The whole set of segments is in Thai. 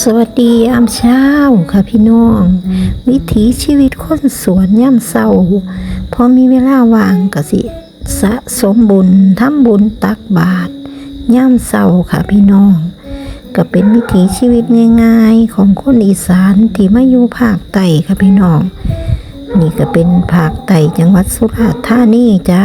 สวัสดียามเช้าค่ะพี่น้อง วิถีชีวิตคนสวนย่ำเศร้าพอมีเวลาว่างก็สิ สะสมบุญทำบุญตักบาตรย่ำเศร้าค่ะพี่น้อง ก็เป็นวิถีชีวิตง่ายๆของคนอีสานที่มาอยู่ภาคใต้ค่ะพี่น้อง นี่ก็เป็นภาคใต้จังหวัดสุราษฎร์ธานีจ้า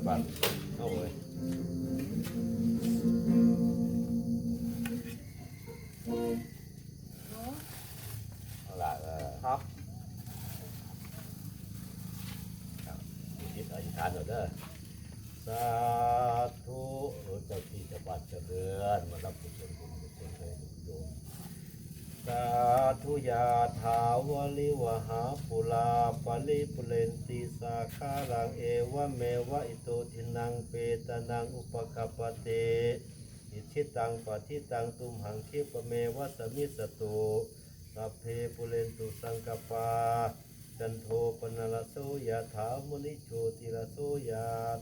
จังหวัดบ้านเข้าเลยเอาล่ะเออครับครับคิดอธิษฐานหน่อยเด้อสาธุเจ้าที่เจ้าบ้านเจ้าเรือนมารับผู้ ทุยาถาวลิวหาปุลาปลิปุเรนติสาคารังเอวะเมวะอิโตทินังเปตนังอุปกปเตอิชิตังปะทิตังตุมหังคิปเมวะสมิสตุสัพเพปุเรนตุสังกปาจันโทปนละโซยถามุนิโชติละโซย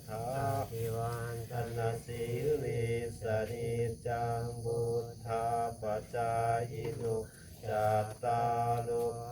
ถาภิวันธนาสิริสนิจังบุทธาปจายโน Iya.